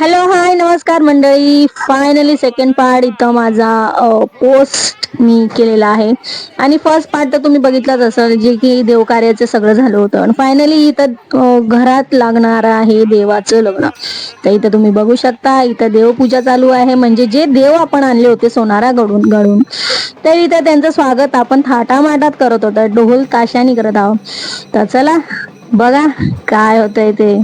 Hello hi नमस्कार मंडळी. Finally second part इथं माझा पोस्ट मी केलेला आहे. आणि फर्स्ट पार्ट तर तुम्ही बघितलाच असाल जे की देवकार्याचं सगळं झालं होतं. आणि फायनली इथं घरात लागणार आहे देवाचं लग्न. तर इथं तुम्ही बघू शकता इथं देवपूजा चालू आहे. म्हणजे जे देव आपण आणले होते सोनारा गडून गडून तर इथं त्यांचं स्वागत आपण थाटामाटात करत होतो. ढोल ताशाने करत आहोत. तर चला बघा काय होतंय ते.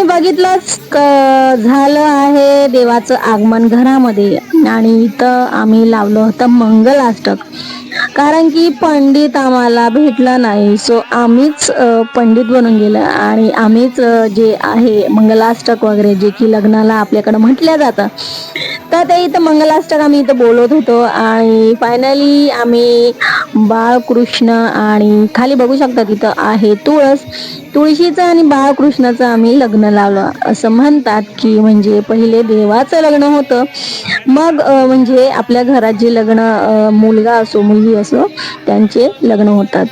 तुम्ही बघितलंच झालं आहे देवाचं आगमन घरामध्ये. आणि इथं आम्ही लावलं होतं मंगलाष्टक. कारण की पंडित आम्हाला भेटला नाही. सो आम्हीच पंडित बनून गेलं आणि आम्हीच जे आहे मंगलाष्टक वगैरे जे की लग्नाला आपल्याकडे म्हटलं जातं तर ते इथं मंगलाष्टक आम्ही इथं बोलत होतो आणि फायनली आम्ही बाळकृष्ण आणि खाली बघू शकता तिथं आहे तुळस. तुळशीचं आणि बाळकृष्णाचं आम्ही लग्न लावलं. असं म्हणतात की म्हणजे पहिले देवाचं लग्न होतं. मग म्हणजे आपल्या घरात जे लग्न मुलगा असो मुलगी असो त्यांचे लग्न होतात.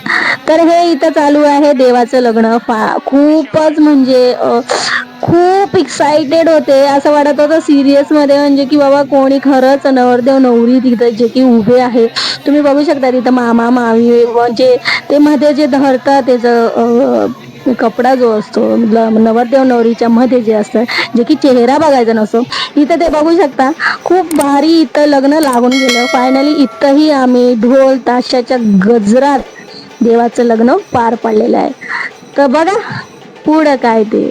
तर हे इथं चालू आहे देवाचं लग्न. फा खूपच म्हणजे खूप एक्साइटेड होते. असं वाटत होतं सिरियसमध्ये म्हणजे की बाबा कोणी खरंच नवरदेव नवरी तिथं जे की उभे आहे. तुम्ही बघू शकता तिथं मामा मामी म्हणजे ते मध्ये जे धरतात त्याचं कपडा जो असतो ल- नवरदेव नवरीच्या मध्ये जे असतं जे की चेहरा बघायचा नसतो इथं ते बघू शकता. खूप भारी इथं लग्न लागून गेलं. फायनली इथंही आम्ही ढोल ताशाच्या गजरात देवाचं लग्न पार पडलेलं आहे. तर बघा पुढं काय ते.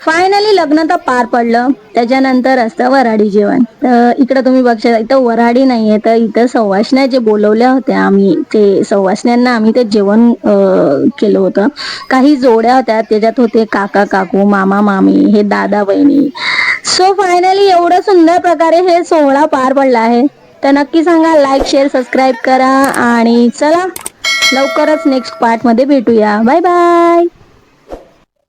फायनली लग्न तर पार पडलं. त्याच्यानंतर असतं वराडी जेवण. तर इकडं तुम्ही बघता इथं वराडी नाहीये तर इथं सवासण्या जे बोलवल्या होत्या आम्ही ते सवासण्यांना आम्ही ते जेवण केलं होतं. काही जोड्या होत्या त्याच्यात होते काका काकू मामा मामी हे दादा बहिणी. सो फायनली एवढं सुंदर प्रकारे हे सोहळा पार पडला आहे. तर नक्की सांगा लाईक शेअर सबस्क्राईब करा आणि चला लवकरच नेक्स्ट पार्टमध्ये भेटूया. Bye bye